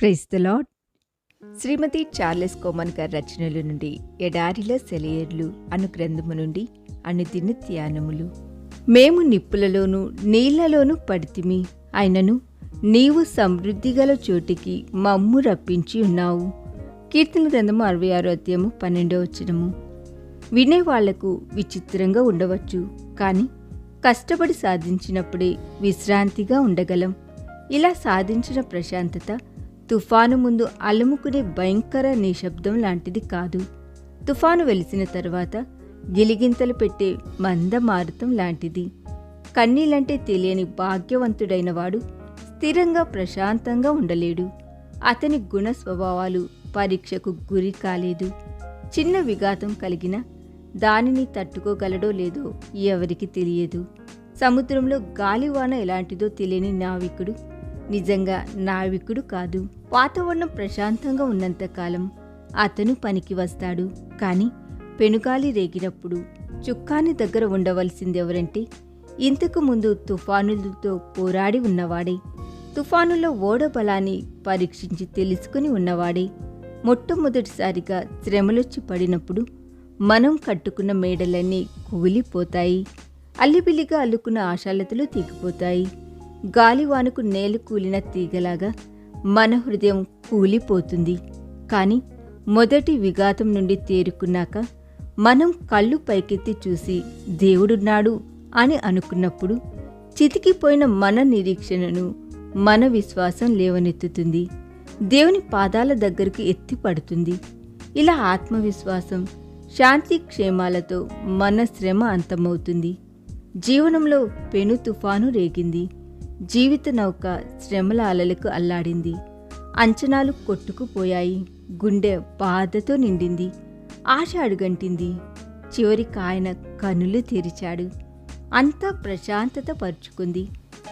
Praise the Lord Shrimati Charles Cowman గారి రచనల నుండి ఎడారిలో సెలయర్లు అను గ్రంథము నుండి అనుదిన ధ్యానములు. మేము నిప్పులలోను నీళ్ళలోను పడితిమి. అయినను నీవు సమృద్ధి గల చోటికి మమ్ము రప్పించి ఉన్నావు. కీర్తన గ్రంథము అరవై ఆరో అధ్యాయము పన్నెండో వచనము. వినేవాళ్ళకు విచిత్రంగా ఉండవచ్చు కానీ కష్టపడి సాధించినప్పుడే విశ్రాంతిగా ఉండగలం. ఇలా సాధించిన ప్రశాంతత తుఫాను ముందు అలుముకునే భయంకర నిశ్శబ్దం లాంటిది కాదు. తుఫాను వెలిసిన తర్వాత గిలిగింతలు పెట్టే మంద మారుతం లాంటిది. కన్నీలంటే తెలియని భాగ్యవంతుడైన వాడు స్థిరంగా ప్రశాంతంగా ఉండలేడు. అతని గుణ స్వభావాలు పరీక్షకు గురి కాలేదు. చిన్న విఘాతం కలిగిన దానిని తట్టుకోగలడో లేదో ఎవరికి తెలియదు. సముద్రంలో గాలివాన ఎలాంటిదో తెలియని నావికుడు నిజంగా నావికుడు కాదు. వాతావరణం ప్రశాంతంగా ఉన్నంతకాలం అతను పనికి వస్తాడు. కానీ పెనుగాలి రేగినప్పుడు చుక్కాని దగ్గర ఉండవలసిందెవరంటే ఇంతకు ముందు తుఫానులతో పోరాడి ఉన్నవాడే. తుఫానులో ఓడ బలాన్ని పరీక్షించి తెలుసుకుని ఉన్నవాడే. మొట్టమొదటిసారిగా శ్రమలొచ్చి పడినప్పుడు మనం కట్టుకున్న మేడలన్నీ కూలిపోతాయి. అల్లిబిల్లిగా అల్లుకున్న ఆశాలతలు తెగిపోతాయి. గాలివానకు నేలు కూలిన తీగలాగా మన హృదయం కూలిపోతుంది. కానీ మొదటి విఘాతం నుండి తేరుకున్నాక మనం కళ్ళు పైకెత్తి చూసి దేవుడున్నాడు అని అనుకున్నప్పుడు చితికిపోయిన మన నిరీక్షణను మన విశ్వాసం లేవనెత్తుతుంది. దేవుని పాదాల దగ్గరకు ఎత్తి పడుతుంది. ఇలా ఆత్మవిశ్వాసం శాంతి క్షేమాలతో మన శ్రమ అంతమవుతుంది. జీవనంలో పెను తుఫాను రేగింది. జీవిత నౌక శ్రమల అలలకు అల్లాడింది. అంచనాలు కొట్టుకుపోయాయి. గుండె బాధతో నిండింది. ఆశ అడుగంటింది. చివరికి ఆయన కనులు తెరిచాడు. అంతా ప్రశాంతత పరుచుకుంది.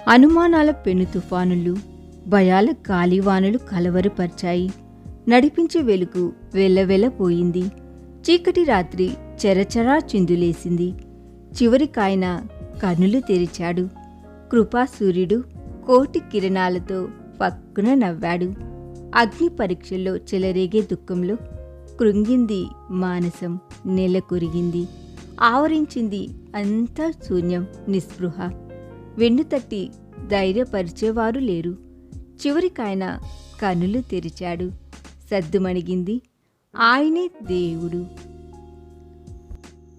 అనుమానాల పెను తుఫానులు భయాల గాలివానలు కలవరపరిచాయి. నడిపించే వెలుగు వెల్లవెల్లపోయింది చీకటి రాత్రి చెరచరా చిందులేసింది. చివరికాయన కనులు తెరిచాడు. కృపాసూర్యుడు కోటి కిరణాలతో పక్కున నవ్వాడు. అగ్ని పరీక్షల్లో చెలరేగే దుఃఖంలో కృంగింది మానసం నెల కొరిగింది. ఆవరించింది అంతా శూన్యం నిస్పృహ. వెన్నుతట్టి ధైర్యపరిచేవారు లేరు. చివరికాయన కనులు తెరిచాడు. సద్దుమణిగింది. ఆయనే దేవుడు.